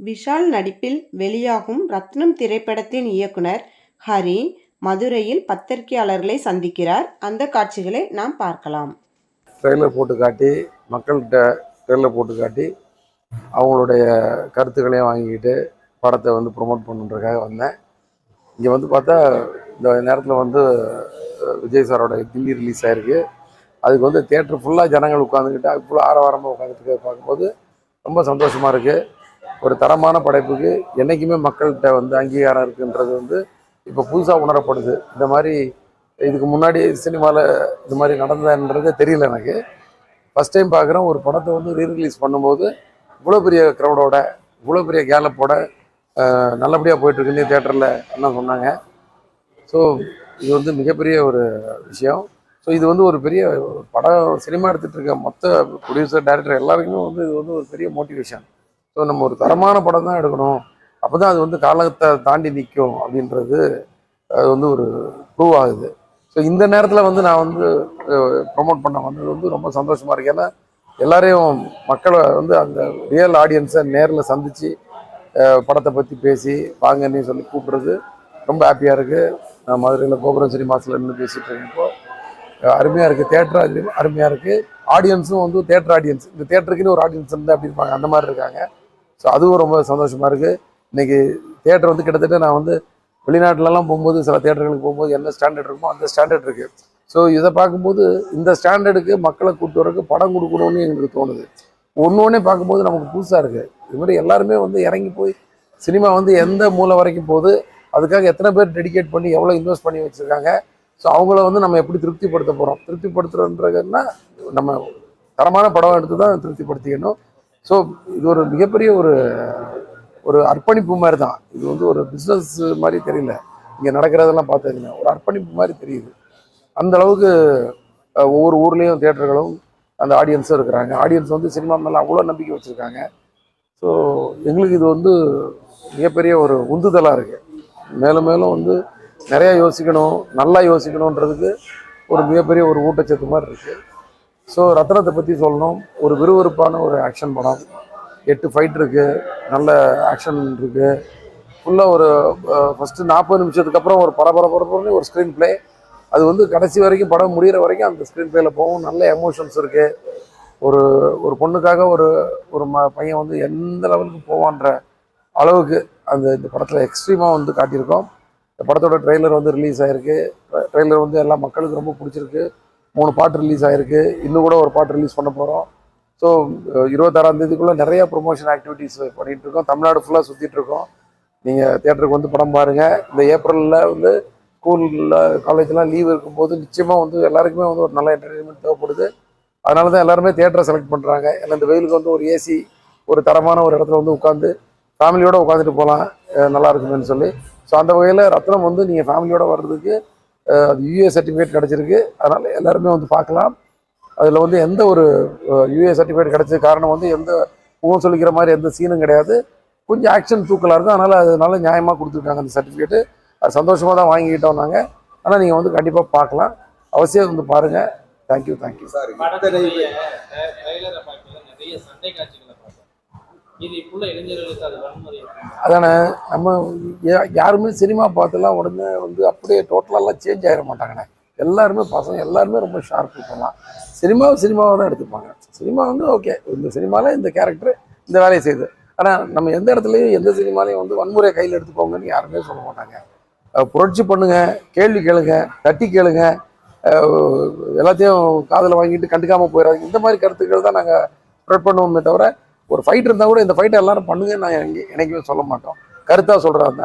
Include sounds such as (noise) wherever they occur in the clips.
விஷால் நடிப்பில் வெளியாகும் ரத்னம் திரைப்படத்தின் இயக்குனர் ஹரி மதுரையில் பத்திரிகையாளர்களை சந்திக்கிறார். அந்த காட்சிகளை நாம் பார்க்கலாம். ட்ரெயிலர் போட்டு காட்டி மக்கள்கிட்ட ட்ரெயிலர் போட்டு காட்டி அவங்களுடைய கருத்துக்களையும் வாங்கிக்கிட்டு படத்தை வந்து ப்ரொமோட் பண்ணுன்றதுக்காக வந்தேன். இங்கே வந்து பார்த்தா இந்த நேரத்தில் வந்து விஜய் சாரோட கில்லி ரிலீஸ் ஆயிருக்கு. அதுக்கு வந்து தேட்டர் ஃபுல்லாக ஜனங்கள் உட்காந்துக்கிட்டு அது ஃபுல்லாக ஆரவாரமாக உட்காந்துட்டு பார்க்கும்போது ரொம்ப சந்தோஷமாக இருக்குது ஒரு தரமான படைப்புக்கு என்றைக்குமே மக்கள்கிட்ட வந்து அங்கீகாரம் இருக்குன்றது வந்து இப்போ புதுசாக உணரப்படுது. இந்த மாதிரி இதுக்கு முன்னாடி சினிமாவில் இது மாதிரி நடந்ததுன்றதே தெரியல எனக்கு. ஃபஸ்ட் டைம் பார்க்குறோம் ஒரு படத்தை வந்து ரீரிலீஸ் பண்ணும்போது இவ்வளோ பெரிய க்ரௌடோட இவ்வளோ பெரிய கேலப்போட நல்லபடியாக போயிட்டுருக்குன்னு தேட்டரில் என்ன சொன்னாங்க. ஸோ இது வந்து மிகப்பெரிய ஒரு விஷயம். ஸோ இது வந்து ஒரு பெரிய படம் சினிமா எடுத்துகிட்டு இருக்க மொத்த ப்ரொடியூசர் டேரக்டர் எல்லாருக்குமே வந்து இது வந்து ஒரு பெரிய மோட்டிவேஷன் ஸோ நம்ம ஒரு தரமான படம் தான் எடுக்கணும். அப்போ தான் அது வந்து காலத்தை தாண்டி நிற்கும் அப்படின்றது அது வந்து ஒரு ப்ரூவ் ஆகுது. ஸோ இந்த நேரத்தில் வந்து நான் வந்து ப்ரொமோட் பண்ண வந்தது வந்து ரொம்ப சந்தோஷமாக இருக்கு. ஏன்னா எல்லாரையும் மக்களை வந்து அந்த ரியல் ஆடியன்ஸை நேரில் சந்தித்து படத்தை பற்றி பேசி வாங்கன்னு சொல்லி கூப்பிடுறது ரொம்ப ஹாப்பியாக இருக்குது நான் மதுரையில் கோபுரம் சினிமாஸில் நின்று பேசிகிட்டு இருக்கேன் அருமையாக இருக்குது தேட்டர் அருமையாக இருக்குது ஆடியன்ஸும் வந்து தேட்டர் ஆடியன்ஸ் இந்த தேட்டருக்குன்னு ஒரு ஆடியன்ஸ் இருந்தால் அப்படி இருப்பாங்க? அந்த மாதிரி இருக்காங்க. ஸோ அதுவும் ரொம்ப சந்தோஷமாக இருக்குது இன்றைக்கி தேட்டர் வந்து கிட்டத்தட்ட நான் வந்து வெளிநாட்டிலலாம் போகும்போது சில தேட்டர்களுக்கு போகும்போது என்ன ஸ்டாண்டர்ட் இருக்குமோ அந்த ஸ்டாண்டர்ட் இருக்குது ஸோ இதை பார்க்கும்போது இந்த ஸ்டாண்டர்டுக்கு மக்களை கூட்டு வரக்கு படம் கொடுக்கணும்னு எங்களுக்கு தோணுது. ஒன்று ஒன்றே பார்க்கும்போது நமக்கு புதுசாக இருக்குது இது மாதிரி எல்லாருமே வந்து இறங்கி போய் சினிமா வந்து எந்த மூலை வரைக்கும் போகுது அதுக்காக எத்தனை பேர் டெடிகேட் பண்ணி எவ்வளோ இன்வெஸ்ட் பண்ணி வச்சுருக்காங்க. ஸோ அவங்கள வந்து நம்ம எப்படி திருப்திப்படுத்த போகிறோம் திருப்திப்படுத்துகிறோன்றதுன்னா நம்ம தரமான படம் எடுத்து தான் திருப்திப்படுத்திக்கணும். ஸோ இது ஒரு மிகப்பெரிய ஒரு ஒரு அர்ப்பணிப்பு மாதிரி தான் இது வந்து ஒரு பிஸ்னஸ் மாதிரி தெரியல. இங்கே நடக்கிறதெல்லாம் பார்த்ததுங்க ஒரு அர்ப்பணிப்பு மாதிரி தெரியுது. அந்த அளவுக்கு ஒவ்வொரு ஊர்லேயும் தேட்டர்களும் அந்த ஆடியன்ஸும் இருக்கிறாங்க. ஆடியன்ஸ் வந்து சினிமா மேலே அவ்வளோ நம்பிக்கை வச்சுருக்காங்க. ஸோ எங்களுக்கு இது வந்து மிகப்பெரிய ஒரு உந்துதலாக இருக்குது மேலும் மேலும் வந்து நிறையா யோசிக்கணும் நல்லா யோசிக்கணுன்றதுக்கு ஒரு மிகப்பெரிய ஒரு ஊட்டச்சத்து மாதிரி இருக்குது ஸோ ரத்னத்தை பற்றி சொல்லணும். ஒரு விறுவிறுப்பான ஒரு ஆக்ஷன் படம். எட்டு ஃபைட் இருக்குது நல்ல ஆக்ஷன் இருக்குது ஃபுல்லாக ஒரு ஃபஸ்ட்டு நாற்பது நிமிஷத்துக்கு அப்புறம் ஒரு பரபரப்பரப்புன்னு ஒரு ஸ்க்ரீன் ப்ளே அது வந்து கடைசி வரைக்கும் படம் முடிகிற வரைக்கும் அந்த ஸ்க்ரீன் ப்ளேயில் போகும். நல்ல எமோஷன்ஸ் இருக்குது ஒரு ஒரு பொண்ணுக்காக ஒரு ஒரு ம பையன் வந்து எந்த லெவலுக்கு போவான்ற அளவுக்கு அந்த இந்த படத்தில் எக்ஸ்ட்ரீமாக வந்து காட்டியிருக்கோம். இந்த படத்தோட ட்ரெய்லர் வந்து ரிலீஸ் ஆகிருக்கு ட்ரெய்லர் வந்து எல்லா மக்களுக்கும் ரொம்ப பிடிச்சிருக்கு. மூணு பாட்டு ரிலீஸ் ஆகிருக்கு இன்னும் கூட ஒரு பாட்டு ரிலீஸ் பண்ண போகிறோம் ஸோ இருபத்தாறாம் தேதிக்குள்ளே நிறைய ப்ரொமோஷன் ஆக்டிவிட்டீஸ் பண்ணிகிட்டு இருக்கோம். தமிழ்நாடு ஃபுல்லாக சுற்றிட்டு இருக்கோம். நீங்கள் தேட்டருக்கு வந்து படம் பாருங்கள் இந்த ஏப்ரலில் வந்து ஸ்கூலில் காலேஜ்லாம் லீவ் இருக்கும்போது நிச்சயமாக வந்து எல்லாருக்குமே வந்து ஒரு நல்ல என்டர்டெயின்மெண்ட் தேவைப்படுது. அதனால தான் எல்லாருமே தேட்டரை செலக்ட் பண்ணுறாங்க ஏன்னா இந்த வெயிலுக்கு வந்து ஒரு ஏசி ஒரு தரமான ஒரு இடத்துல வந்து உட்காந்து ஃபேமிலியோடு உட்காந்துட்டு போகலாம் நல்லா இருக்குமேன்னு சொல்லி. ஸோ அந்த வகையில் ரத்னம் வந்து நீங்கள் ஃபேமிலியோடு வர்றதுக்கு அது யூஏ சர்டிஃபிகேட் கிடச்சிருக்கு. அதனால் எல்லாருமே வந்து பார்க்கலாம். அதில் வந்து எந்த ஒரு யூஏ சர்டிஃபிகேட் கிடச்சது காரணம் வந்து எந்த முகம் சொல்லிக்கிற மாதிரி எந்த சீனும் கிடையாது. கொஞ்சம் ஆக்ஷன் தூக்கலாக இருக்கும். அதனால் அதனால நியாயமாக கொடுத்துருக்காங்க அந்த சர்டிஃபிகேட்டு அது சந்தோஷமாக தான் வாங்கிக்கிட்டோம் நாங்கள் ஆனால் நீங்கள் வந்து கண்டிப்பாக பார்க்கலாம். அவசியம் வந்து பாருங்கள் தேங்க்யூ தேங்க்யூ படத்துடைய அதானே நம்ம யாருமே சினிமா பார்த்துலாம் உடனே வந்து அப்படியே டோட்டலெல்லாம் சேஞ்ச் ஆகிட மாட்டாங்கண்ணே. எல்லாருமே பசங்க எல்லாருமே ரொம்ப ஷார்ப் பண்ணலாம் சினிமாவும் சினிமாவாக தான் எடுத்துப்பாங்க. சினிமா வந்து ஓகே இந்த சினிமாவில் இந்த கேரக்டர் இந்த வேலையை செய்யுது. ஆனால் நம்ம எந்த இடத்துலையும் எந்த சினிமாலையும் வந்து வன்முறையை கையில் எடுத்துக்கோங்கன்னு யாருமே சொல்ல மாட்டாங்க. புரட்சி பண்ணுங்க கேள்வி கேளுங்க தட்டி கேளுங்க எல்லாத்தையும் காதில் வாங்கிட்டு கண்டுக்காமல் போயிடாது இந்த மாதிரி கருத்துக்கள் தான் நாங்கள் ஸ்ப்ரெட் பண்ணுவோமே தவிர ஒரு ஃபைட் இருந்தால் கூட இந்த ஃபைட்டை எல்லாரும் பண்ணுங்க நான் எங்கே என்னைக்குமே சொல்ல மாட்டோம். கருத்தாக சொல்கிறாங்க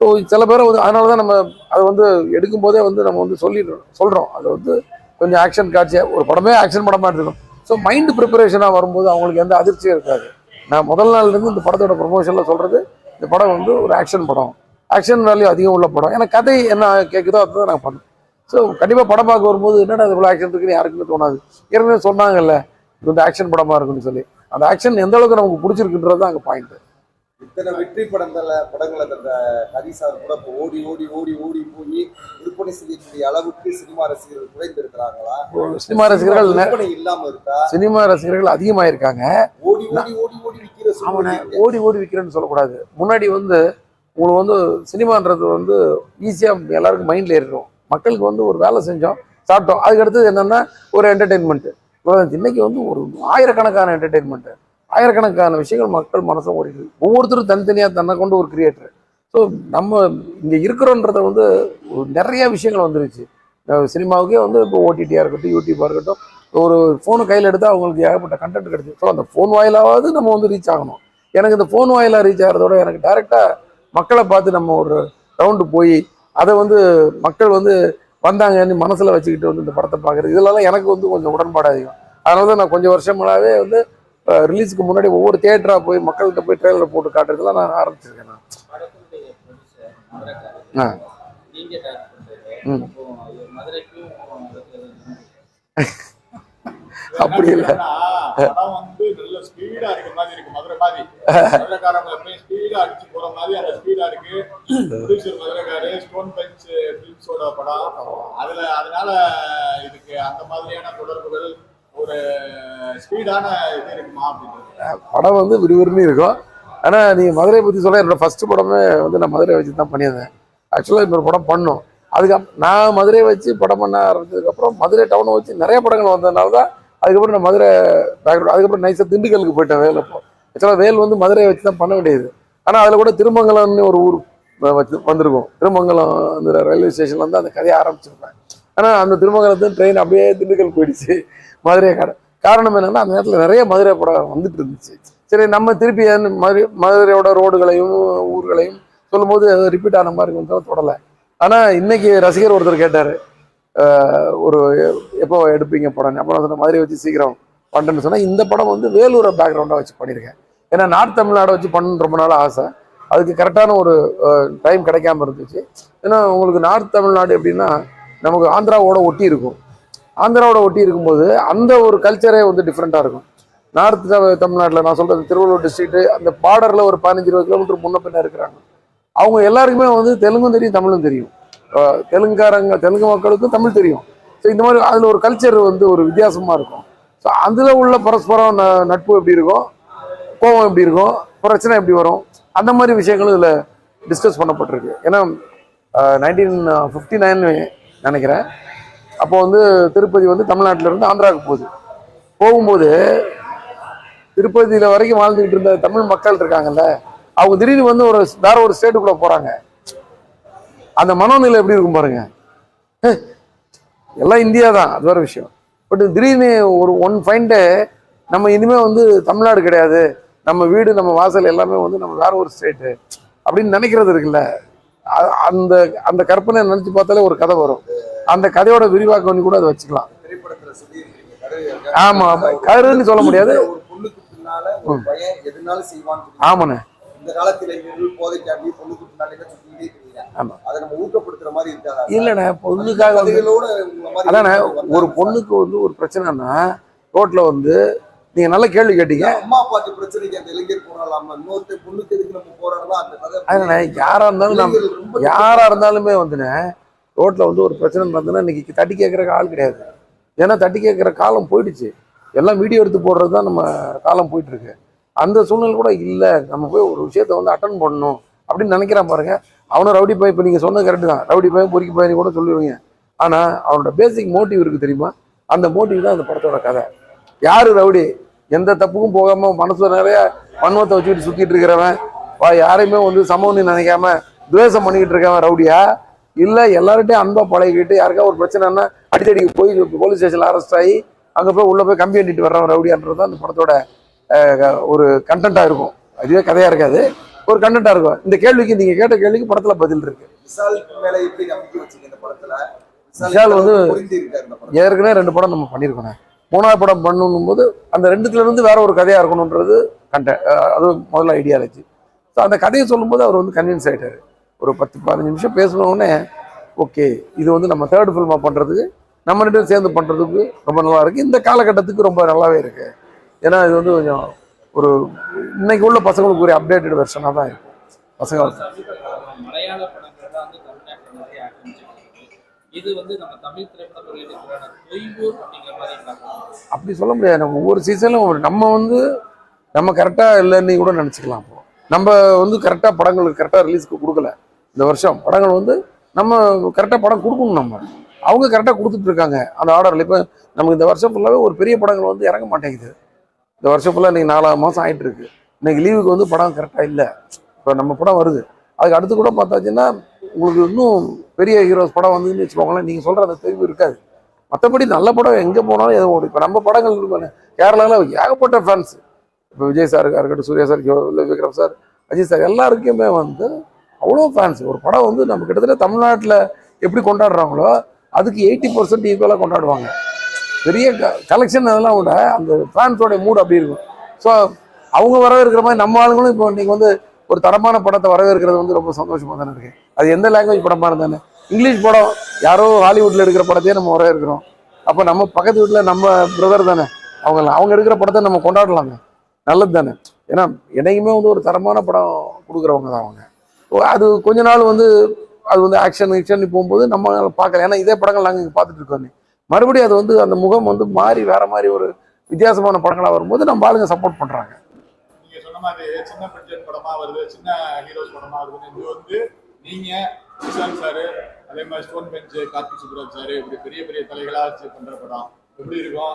ஸோ சில பேர் வந்து அதனால தான் நம்ம அதை வந்து எடுக்கும் போதே வந்து நம்ம வந்து சொல்லிடுறோம் சொல்கிறோம் அது வந்து கொஞ்சம் ஆக்ஷன் காட்சியாக ஒரு படமே ஆக்ஷன் படமாக எடுத்துக்கணும் ஸோ மைண்டு ப்ரிப்பரேஷனாக வரும்போது அவங்களுக்கு எந்த அதிர்ச்சியும் இருக்காது. நான் முதல் நாள்லேருந்து இந்த படத்தோட ப்ரொமோஷனில் சொல்கிறது இந்த படம் வந்து ஒரு ஆக்ஷன் படம். ஆக்ஷன் வேல்யூ அதிகம் உள்ள படம். ஏன்னா கதை என்ன கேட்குதோ அதை தான் நாங்கள் பண்ணோம் ஸோ கண்டிப்பாக படம் பார்க்க வரும்போது என்னடா இது இவ்வளோ ஆக்ஷன் இருக்குன்னு யாருக்குமே தோணாது. ஏற்கனவே சொன்னாங்கல்ல இது வந்து ஆக்ஷன் படமாக இருக்குன்னு சொல்லி. அந்த ஆக்ஷன் எந்த அளவுக்கு நமக்கு பிடிச்சிருக்குன்றது தான் அங்கே பாயிண்ட் இத்தனை வெற்றி படங்கள படங்களை தந்த ஹரி சார் கூட இப்போ ஓடி ஓடி ஓடி ஓடி போய் விற்பனை செய்யக்கூடிய அளவுக்கு சினிமா ரசிகர்கள் குறைந்திருக்கிறாங்களா? சினிமா ரசிகர்கள் விற்பனை இல்லாம இருக்கா? சினிமா ரசிகர்கள் அதிகமாயிருக்காங்க. ஓடி ஓடி ஓடி ஓடி விற்கிற அவனை ஓடி ஓடி விற்கிறேன்னு சொல்லக்கூடாது. முன்னாடி வந்து உங்களுக்கு வந்து சினிமான்றது வந்து ஈஸியாக எல்லாருக்கும் மைண்டில் ஏறிடும். மக்களுக்கு வந்து ஒரு வேலை செஞ்சோம் சாப்பிட்டோம். அதுக்கு அடுத்தது என்னென்னா ஒரு என்டர்டெயின்மெண்ட்டு இன்னைக்கு வந்து ஒரு ஆயிரக்கணக்கான என்டர்டெயின்மெண்ட்டு ஆயிரக்கணக்கான விஷயங்கள் மக்கள் மனசும் ஓடிட்டு ஒவ்வொருத்தரும் தனித்தனியாக தன்னை கொண்டு ஒரு கிரியேட்டர் ஸோ நம்ம இங்கே இருக்கிறோன்றத வந்து நிறைய விஷயங்கள் வந்துருச்சு. சினிமாவுக்கே வந்து இப்போ ஓடிடியாக இருக்கட்டும் யூடியூப்பாக இருக்கட்டும் ஒரு ஃபோனு கையில் எடுத்தால் அவங்களுக்கு ஏகப்பட்ட கண்டென்ட் கிடைச்சி ஸோ அந்த ஃபோன் வாயிலாவது நம்ம வந்து ரீச் ஆகணும். எனக்கு இந்த ஃபோன் வாயிலாக ரீச் ஆகிறதோட எனக்கு டேரெக்டாக மக்களை பார்த்து நம்ம ஒரு ரவுண்டு போய் அதை வந்து மக்கள் வந்து வந்தாங்கன்னு மனசில் வச்சுக்கிட்டு வந்து இந்த படத்தை பார்க்குறது இதெல்லாம் எனக்கு வந்து கொஞ்சம் உடன்பாடு அதிகம் அதனால தான் நான் கொஞ்சம் வருஷங்களாவே வந்து ரிலீஸுக்கு முன்னாடி ஒவ்வொரு தியேட்டராக போய் மக்கள்கிட்ட போய் ட்ரெயிலர் போட்டு காட்டுறதுலாம் நான் ஆரம்பிச்சிருக்கேன் நான் ஆ. ம். (laughs) அப்படி இல்லை ஸ்பீடா இருக்க மாதிரி இருக்கு. மதுரை மாதிரி. மதுரைக்காரங்க எப்பயும் ஸ்பீடா அடிச்சு போற மாதிரி அந்த ஸ்பீடா இருக்கு. ப்ரொடியூசர் மதுரைக்காரு ஸ்டோன் பெஞ்ச் பிலிம்ஸோட படம். அதுல அதனால இதுக்கு அந்த மாதிரியான தொடர்புகள் ஒரு ஸ்பீடான இது இருக்குமா அப்படின்றது. படம் வந்து விறுவிறுன்னு இருக்கும். ஆனால் நீங்கள் மதுரையை பற்றி சொல்ல என்னோட ஃபஸ்ட்டு படமே வந்து நான் மதுரை வச்சு தான் பண்ணியிருந்தேன். ஆக்சுவலாக இன்னொரு படம் பண்ணோம். அதுக்கு நான் மதுரையை வச்சு படம் பண்ண ஆரம்பிச்சதுக்கப்புறம் மதுரை டவுனை வச்சு நிறைய படங்கள் வந்ததுனால தான் அதுக்கப்புறம் நான் மதுரை பேக்ரவுண்ட் அதுக்கப்புறம் நைஸாக திண்டுக்கலுக்கு போயிட்டேன் வேலை அப்போ. ஆக்சுவலாக வேல் வந்து மதுரையை வச்சு தான் பண்ண வேண்டியது. ஆனால் அதில் கூட திருமங்கலம்னு ஒரு ஊர் வச்சு வந்திருக்கும். திருமங்கலம் அந்த ரயில்வே ஸ்டேஷன்ல வந்து அந்த கதையை ஆரம்பிச்சிருப்பேன். ஆனால் அந்த திருமங்கலத்து ட்ரெயின் அப்படியே திண்டுக்கல் போயிடுச்சு மதுரை கடை காரணம் என்னென்னா அந்த நேரத்தில் நிறைய மதுரை படம் வந்துட்டு இருந்துச்சு. சரி நம்ம திருப்பி மதுரை மதுரையோட ரோடுகளையும் ஊர்களையும் சொல்லும்போது ரிப்பீட் ஆன மாதிரி கொஞ்சம் தொடலை. ஆனால் இன்னைக்கு ரசிகர் ஒருத்தர் கேட்டார் ஒரு எப்போ எடுப்பீங்க படம் அப்புறம் சொன்ன மாதிரி வச்சு சீக்கிரம் பண்ணுறேன்னு சொன்னால் இந்த படம் வந்து வேலூரை பேக்ரவுண்டாக வச்சு பண்ணியிருக்கேன் ஏன்னா நார்த் தமிழ்நாடை வச்சு பண்ணணும்னு ரொம்ப நாள் ஆசை. அதுக்கு கரெக்டான ஒரு டைம் கிடைக்காம இருந்துச்சு. ஏன்னா உங்களுக்கு நார்த் தமிழ்நாடு எப்படின்னா நமக்கு ஆந்திராவோட ஒட்டி இருக்கும். ஆந்திராவோட ஒட்டி இருக்கும்போது அந்த ஒரு கல்ச்சரே வந்து டிஃப்ரெண்ட்டாக இருக்கும். நார்த் தமிழ்நாட்டில் நான் சொல்கிறது திருவள்ளூர் டிஸ்ட்ரிக்ட்டு அந்த பார்டரில் ஒரு பதினஞ்சு இருபது கிலோமீட்டர் முன்ன பின்ன இருக்கிறாங்க. அவங்க எல்லாருக்குமே வந்து தெலுங்கும் தெரியும் தமிழும் தெரியும். தெலுங்காரங்க தெலுங்கு மக்களுக்கும் தமிழ் தெரியும். ஸோ இந்த மாதிரி அதில் ஒரு கல்ச்சர் வந்து ஒரு வித்தியாசமாக இருக்கும். ஸோ அதில் உள்ள பரஸ்பரம் ந- நட்பு எப்படி இருக்கும்? கோபம் எப்படி இருக்கும்? பிரச்சனை எப்படி வரும்? அந்த மாதிரி விஷயங்களும் இதில் டிஸ்கஸ் பண்ணப்பட்டிருக்கு. ஏன்னா நைன்டீன் ஃபிஃப்டி நைன் நினைக்கிறேன். அப்போ வந்து திருப்பதி வந்து தமிழ்நாட்டிலேருந்து ஆந்திராவுக்கு போகுது. போகும்போது திருப்பதியில் வரைக்கும் வாழ்ந்துக்கிட்டு இருந்த தமிழ் மக்கள் இருக்காங்கல்ல அவங்க திடீர்னு வந்து ஒரு வேற ஒரு ஸ்டேட்டுக்குள்ளே போகிறாங்க அந்த மனோநிலை எப்படி இருக்கும் பாருங்க. எல்லாம் இந்தியா தான் அது வேற விஷயம். பட் திடீர்னு ஒரு ஒன் ஃபைன் டே நம்ம இனிமே வந்து தமிழ்நாடு கிடையாது. நம்ம வீடு நம்ம வாசல் எல்லாமே வந்து நம்ம வேற ஒரு ஸ்டேட்டு அப்படின்னு நினைக்கிறது இருக்குல்ல. அந்த அந்த கற்பனை நினைச்சு பார்த்தாலே ஒரு கதை வரும். அந்த கதையோட விரிவாக்கம் பண்ணி கூட அதை வச்சுக்கலாம். திரைப்படத்துல சொல்லியிருக்கீங்க கரு ஆமா ஆமா. கருன்னு சொல்ல முடியாது. ஆமாண்ணே. இந்த காலத்து இளைஞர்கள் போதைக்காண்டி பொண்ணுக்கு இல்லைண்ணே பொண்ணுக்காக வந்து அதானே ஒரு. பொண்ணுக்கு வந்து ஒரு பிரச்சனைனா ரோட்ல வந்து நீங்க நல்ல கேள்வி கேட்டீங்க. அம்மா அப்பாக்கு பிரச்சனைக்கு அந்த இளைஞர் போராடலாமா இன்னொருத்த பொண்ணுக்கு எதுக்கு நம்ம போராடலாம் அந்த கதை அதனால யாரா இருந்தாலும் நம்ம யாரா இருந்தாலுமே வந்துண்ணே ரோட்ல வந்து ஒரு பிரச்சனை நடந்ததுன்னா இன்னைக்கு தட்டி கேட்கற ஆள் கிடையாது. ஏன்னா தட்டி கேட்கற காலம் போயிடுச்சு. எல்லாம் வீடியோ எடுத்து போடுறது தான் நம்ம காலம் போயிட்டு இருக்கு. அந்த சூழ்நிலை கூட இல்லை. நம்ம போய் ஒரு விஷயத்த வந்து அட்டன் பண்ணணும் அப்படின்னு நினைக்கிறான் பாருங்க. அவனும் ரவுடி பையன். இப்போ நீங்கள் சொன்னது கரெக்டு தான். ரவுடி பையன் பொறிக்கு பையன் கூட சொல்லுவீங்க. ஆனால் அவனோட பேசிக் மோட்டிவ் இருக்குது தெரியுமா? அந்த மோட்டிவ் தான் அந்த படத்தோட கதை. யார் ரவுடி? எந்த தப்புக்கும் போகாமல் மனசில் நிறைய வன்மத்தை வச்சுக்கிட்டு சுற்றிட்டு இருக்கிறவன். வா யாரையுமே வந்து சமம்னு நினைக்காம துவேஷம் பண்ணிக்கிட்டு இருக்கவன் ரவுடியா? இல்லை எல்லார்ட்டையும் அன்பாக பழகிக்கிட்டு யாருக்கா ஒரு பிரச்சனைன்னா அடித்தடிக்கு போய் போலீஸ் ஸ்டேஷனில் அரெஸ்ட் ஆகி அங்கே போய் உள்ளே போய் கம்பி அண்டிட்டு வர்றவன் ரவுடியான்றது தான் அந்த படத்தோட ஒரு கண்டென்ட்டா இருக்கும். அதுவே கதையாக இருக்காது. ஒரு கண்டென்ட்டா இருக்கும். இந்த கேள்விக்கு நீங்க கேட்ட கேள்விக்கு படத்துல பதில் இருக்கு. விஷால் வந்து- ஏற்கனவே ரெண்டு படம் நம்ம பண்ணியிருக்கோம் மூணாவது படம் பண்ணணும் போது அந்த ரெண்டுத்துல இருந்து வேற ஒரு கதையா இருக்கணுன்றது கண்டென்ட் அது முதல்ல ஐடியாலஜி ஸோ அந்த கதையை சொல்லும்போது அவர் வந்து கன்வின்ஸ் ஆயிட்டாரு. ஒரு பத்து பதினஞ்சு நிமிஷம் பேசின உடனே ஓகே இது வந்து நம்ம தேர்ட் ஃபில்மாக பண்ணுறதுக்கு நம்ம ரெண்டு சேர்ந்து பண்ணுறதுக்கு ரொம்ப நல்லா இருக்கு. இந்த காலகட்டத்துக்கு ரொம்ப நல்லாவே இருக்கு. ஏன்னா இது வந்து கொஞ்சம் ஒரு இன்னைக்கு உள்ள பசங்களுக்கு ஒரு அப்டேட்டட் வெர்ஷனாக தான் இருக்கும். பசங்க இது வந்து அப்படி சொல்ல முடியாது. நம்ம ஒவ்வொரு சீசன்லும் ஒரு நம்ம வந்து நம்ம கரெக்டாக இல்லைன்னு கூட நினச்சிக்கலாம் இப்போ நம்ம வந்து கரெக்டாக படங்களுக்கு கரெக்டாக ரிலீஸ்க்கு கொடுக்கல. இந்த வருஷம் படங்கள் வந்து நம்ம கரெக்டாக படம் கொடுக்கணும் நம்ம. அவங்க கரெக்டாக கொடுத்துட்டு இருக்காங்க. அந்த ஆர்டரில் இப்போ நமக்கு இந்த வருஷம் ஃபுல்லாகவே ஒரு பெரிய படங்கள் வந்து இறங்க மாட்டேங்குது. இந்த வருஷம் ஃபுல்லாக இன்றைக்கி நாலாவது மாதம் ஆயிட்டு இருக்கு லீவுக்கு வந்து படம் கரெக்டாக இல்லை. இப்போ நம்ம படம் வருது. அதுக்கு அடுத்து கூட பார்த்தாச்சுன்னா உங்களுக்கு இன்னும் பெரிய ஹீரோஸ் படம் வந்துன்னு வச்சுக்கோங்களேன் நீங்கள் சொல்கிற அந்த தெளிவு இருக்காது. மற்றபடி நல்ல படம் எங்கே போனாலும் எதுவும் ஓடும் இப்போ நம்ம படங்கள் கேரளாவில் ஏகப்பட்ட ஃபேன்ஸ் இப்போ விஜய் சாருக்கா இருக்கட்டும் சூர்யா சார் இல்லை விக்ரம் சார் அஜித் சார் எல்லாருக்குமே வந்து அவ்வளோ ஃபேன்ஸ் ஒரு படம் வந்து நம்ம கிட்டத்தட்ட தமிழ்நாட்டில் எப்படி கொண்டாடுறாங்களோ அதுக்கு எயிட்டி பர்சன்ட் ஈக்குவலாக கொண்டாடுவாங்க. பெரிய கலெக்ஷன் அதெல்லாம் விட அந்த ஃபேன்ஸோடைய மூட் அப்படி இருக்கும். ஸோ அவங்க வரவேற்கிற மாதிரி நம்ம ஆளுங்களும் இப்போ நீங்கள் வந்து ஒரு தரமான படத்தை வரவேற்கிறது வந்து ரொம்ப சந்தோஷமாக தானே இருக்குது அது எந்த லாங்குவேஜ் படமாக இருந்தானே இங்கிலீஷ் படம் யாரோ ஹாலிவுட்ல எடுக்கிற படத்தையே நம்ம வரவேற்கிறோம். அப்போ நம்ம பக்கத்து வீட்டில் நம்ம பிரதர் தானே? அவங்க அவங்க எடுக்கிற படத்தை நம்ம கொண்டாடலாங்க நல்லது தானே? ஏன்னா என்னைக்குமே வந்து ஒரு தரமான படம் கொடுக்குறவங்க தான் அவங்க. அது கொஞ்ச நாள் வந்து அது வந்து ஆக்ஷன் ஆக்ஷன் போகும்போது நம்ம பார்க்கல. ஏன்னா இதே படங்கள் நாங்கள் இங்கே பார்த்துட்டு இருக்கோம். மறுபடியும் அது வந்து அந்த முகம் வந்து மாறி வேற மாதிரி ஒரு வித்தியாசமான படங்களாக வரும்போது நம்ம ஆளுங்க சப்போர்ட் பண்ணுறாங்க சொன்ன மாதிரி சின்ன பட்ஜெட் படமா வருது சின்ன ஹீரோஸ் படமா வருதுன்னு இது வந்து நீங்க விஷால் சாரு அதே மாதிரி stone bench Karthik Subbaraj sir இப்படி பெரிய பெரிய தலைகளா வச்சு பண்ற படம். எப்படி இருக்கும்?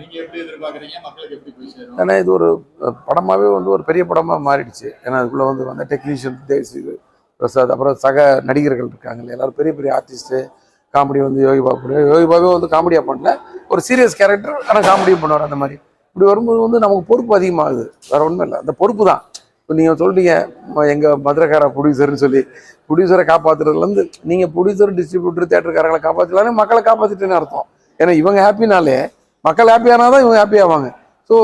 நீங்க எப்படி எதிர்பார்க்கறீங்க? மக்களுக்கு எப்படி போய் சேரும்? ஏன்னா இது ஒரு படமாவே வந்து ஒரு பெரிய படமாக மாறிடுச்சு. ஏன்னா அதுக்குள்ளே வந்து வந்த டெக்னீஷியன் இது பிரசாத் அப்புறம் சக நடிகர்கள் இருக்காங்க எல்லாரும் பெரிய பெரிய ஆர்டிஸ்ட்டு காமெடி வந்து யோகி பாபு யோகி பாபு வந்து காமெடியாக பண்ணல. ஒரு சீரியஸ் கேரக்டர் ஆனால் காமெடியும் பண்ணுவார் அந்த மாதிரி. இப்படி வரும்போது வந்து நமக்கு பொறுப்பு அதிகமாகுது. வேற ஒன்றும் இல்லை. அந்த பொறுப்பு தான். இப்போ நீங்கள் சொல்கிறீங்க எங்கள் மதுரைக்கார ப்ரொடியூசர்னு சொல்லி. ப்ரொடியூசரை காப்பாற்றுறதுலேருந்து நீங்கள் ப்ரொடியூசர் டிஸ்ட்ரிபியூட்டர் தேட்டருக்காரங்களை காப்பாற்றலான்னு மக்களை காப்பாற்றிட்டுன்னு அர்த்தம். ஏன்னா இவங்க ஹாப்பினாலே மக்கள் ஹாப்பியானா தான் இவங்க ஹாப்பி ஆவாங்க. ஸோ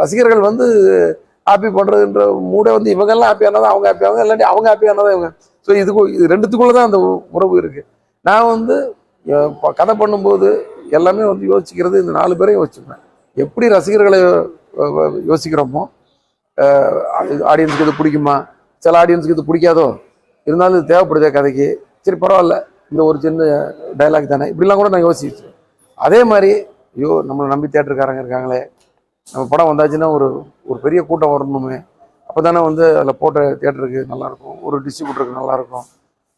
ரசிகர்கள் வந்து ஹாப்பி பண்ணுறதுன்ற மூடை வந்து இவங்கெல்லாம் ஹாப்பியானா தான் அவங்க ஹாப்பி ஆவாங்க. இல்லாட்டி அவங்க ஹாப்பியானா தான் இவங்க ஸோ இதுக்கு இது ரெண்டுத்துக்குள்ளே தான் அந்த உறவு இருக்குது நான் வந்து கதை பண்ணும்போது எல்லாமே வந்து யோசிக்கிறது இந்த நாலு பேரையும் யோசிச்சுப்பேன். எப்படி ரசிகர்களை யோசிக்கிறோமோ ஆடியன்ஸுக்கு இது பிடிக்குமா? சில ஆடியன்ஸுக்கு இது பிடிக்காதோ? இருந்தாலும் இது தேவைப்படுதே கதைக்கு. சரி பரவாயில்ல. இந்த ஒரு சின்ன டைலாக் தானே. இப்படிலாம் கூட நான் யோசிச்சேன் அதே மாதிரி ஐயோ நம்மளை நம்பி தேட்டருக்காரங்க இருக்காங்களே. நம்ம படம் வந்தாச்சுன்னா ஒரு ஒரு பெரிய கூட்டம் வரணுமே. அப்போ தானே வந்து அதில் போட்ட தேட்டருக்கு நல்லாயிருக்கும் ஒரு டிஸ்ட்ரிபியூட்டருக்கு நல்லாயிருக்கும்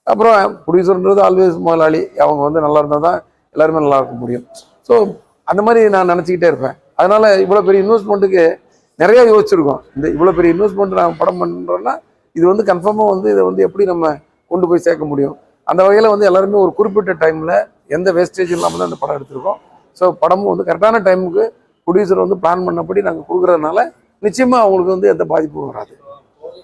அப்புறம் ப்ரொடியூசர்ன்றது ஆல்வேஸ் முதலாளி. அவங்க வந்து நல்லா இருந்தால் தான் எல்லாருமே நல்லா இருக்க முடியும். ஸோ அந்த மாதிரி நான் நினச்சிக்கிட்டே இருப்பேன். அதனால் இவ்வளோ பெரிய இன்வெஸ்ட்மெண்ட்டுக்கு நிறைய யோசிச்சிருக்கோம். இந்த இவ்வளோ பெரிய இன்வெஸ்ட்மெண்ட் நான் படம் பண்ணுறோன்னா இது வந்து கன்ஃபார்மாக வந்து இதை வந்து எப்படி நம்ம கொண்டு போய் சேர்க்க முடியும்? அந்த வகையில் வந்து எல்லாருமே ஒரு குறிப்பிட்ட டைமில் எந்த வேஸ்டேஜ் இல்லாமல் தான் இந்த படம் எடுத்திருக்கோம். ஸோ படமும் வந்து கரெக்டான டைமுக்கு ப்ரொடியூசர் வந்து பிளான் பண்ணபடி நாங்கள் கொடுக்குறதுனால நிச்சயமாக அவங்களுக்கு வந்து எந்த பாதிப்பும் வராது. போதை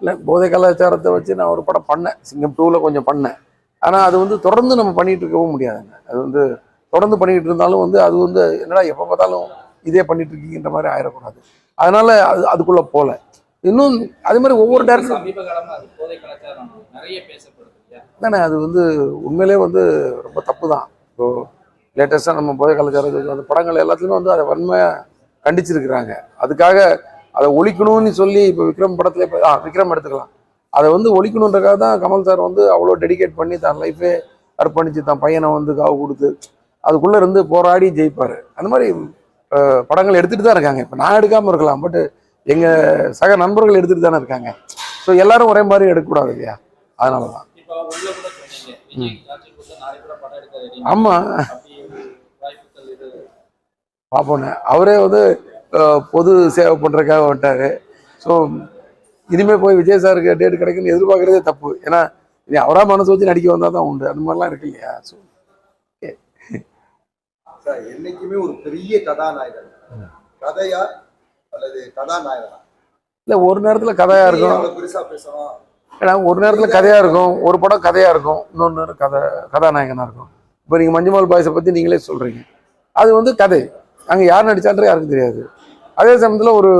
இல்லை போதை கலாச்சாரத்தை வச்சு நான் ஒரு படம் பண்ணேன். சிங்கம் டூவில் கொஞ்சம் பண்ணேன். ஆனால் அது வந்து தொடர்ந்து நம்ம பண்ணிட்டு இருக்கவும் முடியாதுங்க. அது வந்து தொடர்ந்து பண்ணிட்டு இருந்தாலும் வந்து அது வந்து என்னடா எப்போ பார்த்தாலும் இதே பண்ணிட்டு இருக்கீங்கன்ற மாதிரி ஆயிடக்கூடாது. அதனால அது அதுக்குள்ள போல. இன்னும் அதே மாதிரி ஒவ்வொரு டேரக்டர் தானே அது வந்து உண்மையிலே வந்து ரொம்ப தப்பு தான் இப்போ லேட்டஸ்ட்டாக நம்ம போதை கலாச்சாரம் அந்த படங்கள் எல்லாத்துலேயுமே வந்து அதை வன்மையாக கண்டிச்சிருக்கிறாங்க. அதுக்காக அதை ஒழிக்கணும்னு சொல்லி இப்போ விக்ரம் படத்துல இப்போ ஆ விக்ரம் எடுத்துக்கலாம். அதை வந்து ஒழிக்கணுன்றக்காக தான் கமல் சார் வந்து அவ்வளோ டெடிகேட் பண்ணி தன் லைஃபே அர்ப்பணிச்சு தன் பையனை வந்து காவு கொடுத்து அதுக்குள்ளே இருந்து போராடி ஜெயிப்பார். அந்த மாதிரி படங்கள் எடுத்துகிட்டு தான் இருக்காங்க. இப்போ நான் எடுக்காமல் இருக்கலாம் பட் எங்கள் சக நண்பர்கள் எடுத்துகிட்டு தானே இருக்காங்க. ஸோ எல்லாரும் ஒரே மாதிரி எடுக்கக்கூடாது இல்லையா? அதனால தான் ஆமாம் பார்ப்போண்ணே அவரே வந்து பொது சேவை பண்ணுறதுக்காக வந்துட்டாரு. ஸோ இனிமேல் போய் விஜய் சாருக்கு டேட் கிடைக்குன்னு எதிர்பார்க்குறதே தப்பு. ஏன்னா இனி அவரா மனசு வச்சு நடிக்க வந்தால் தான் உண்டு. அந்த மாதிரிலாம் இருக்கு இல்லையா? ஸோ என்னைக்குமே ஒரு பெரிய கதாநாயகன். கதையா அல்லது கதாநாயகனா? இல்லை ஒரு நேரத்தில் கதையாக இருக்கும். அவ்வளவு பெருசா பேசணும் ஏன்னா ஒரு நேரத்தில் கதையாக இருக்கும். ஒரு படம் கதையாக இருக்கும். இன்னொரு நேரம் கதை கதாநாயகனாக இருக்கும். இப்போ நீங்கள் மஞ்சுமால் பாய்ஸை பற்றி நீங்களே சொல்கிறீங்க அது வந்து கதை. அங்கே யார் நடிச்சான்ற யாருக்கும் தெரியாது. அதே சமயத்தில் ஒரு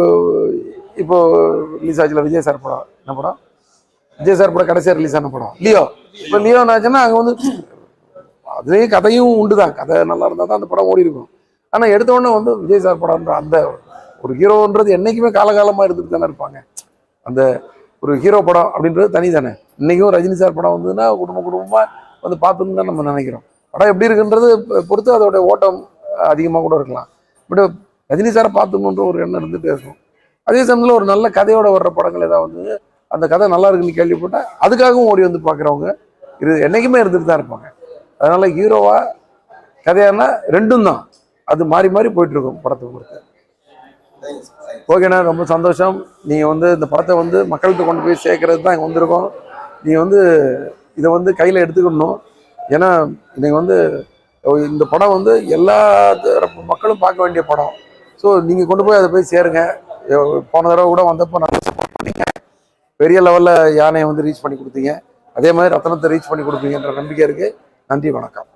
இப்போது ரிலீஸ் ஆச்சுல விஜய் சார் படம். என்ன படம்? விஜய் சார் படம் கடைசியாக ரிலீஸ் ஆன படம். லியோ. இப்போ லியோ ஆச்சுன்னா அங்கே வந்து அதுலேயும் கதையும் உண்டு தான் கதை நல்லா இருந்தால் தான் அந்த படம் ஓடி இருக்கும். ஆனால் எடுத்த உடனே வந்து விஜய் சார் படம்ன்ற அந்த ஒரு ஹீரோன்றது என்றைக்குமே காலகாலமாக இருந்துட்டு தானே இருப்பாங்க. அந்த ஒரு ஹீரோ படம் அப்படின்றது தனி தானே இன்றைக்கும் ரஜினி சார் படம் வந்ததுன்னா குடும்ப குடும்பமாக வந்து பார்த்துன்னு தான் நம்ம நினைக்கிறோம். படம் எப்படி இருக்குன்றது பொறுத்து அதோடய ஓட்டம் அதிகமாக கூட இருக்கலாம். பட் ரஜினி சாரை பார்த்துக்கணுன்ற ஒரு எண்ணம் இருந்துகிட்டே இருக்கும். அதே சமயத்தில் ஒரு நல்ல கதையோட வர்ற படங்கள் ஏதாவது வந்து அந்த கதை நல்லா இருக்குன்னு கேள்விப்பட்டால் அதுக்காகவும் ஓடி வந்து பார்க்குறவங்க இது என்றைக்குமே இருந்துட்டு தான் இருப்பாங்க. அதனால் ஹீரோவாக கதையானா ரெண்டும் தான். அது மாறி மாறி போயிட்டுருக்கும் படத்தை பொறுத்து. ஓகேண்ணா ரொம்ப சந்தோஷம். நீங்கள் வந்து இந்த படத்தை வந்து மக்கள்கிட்ட கொண்டு போய் சேர்க்கறது தான் இங்கே வந்திருக்கோம். நீங்கள் வந்து இதை வந்து கையில் எடுத்துக்கணும். ஏன்னா நீங்கள் வந்து இந்த படம் வந்து எல்லா மக்களும் பார்க்க வேண்டிய படம். ஸோ நீங்கள் கொண்டு போய் அதை போய் சேருங்க. போன தடவை கூட வந்தப்போ நல்லா சப்போர்ட் பண்ணீங்க. பெரிய லெவலில் யானையை வந்து ரீச் பண்ணி கொடுத்தீங்க. அதே மாதிரி ரத்தனத்தை ரீச் பண்ணி கொடுப்பீங்கன்ற நம்பிக்கை இருக்குது நன்றி வணக்கம்.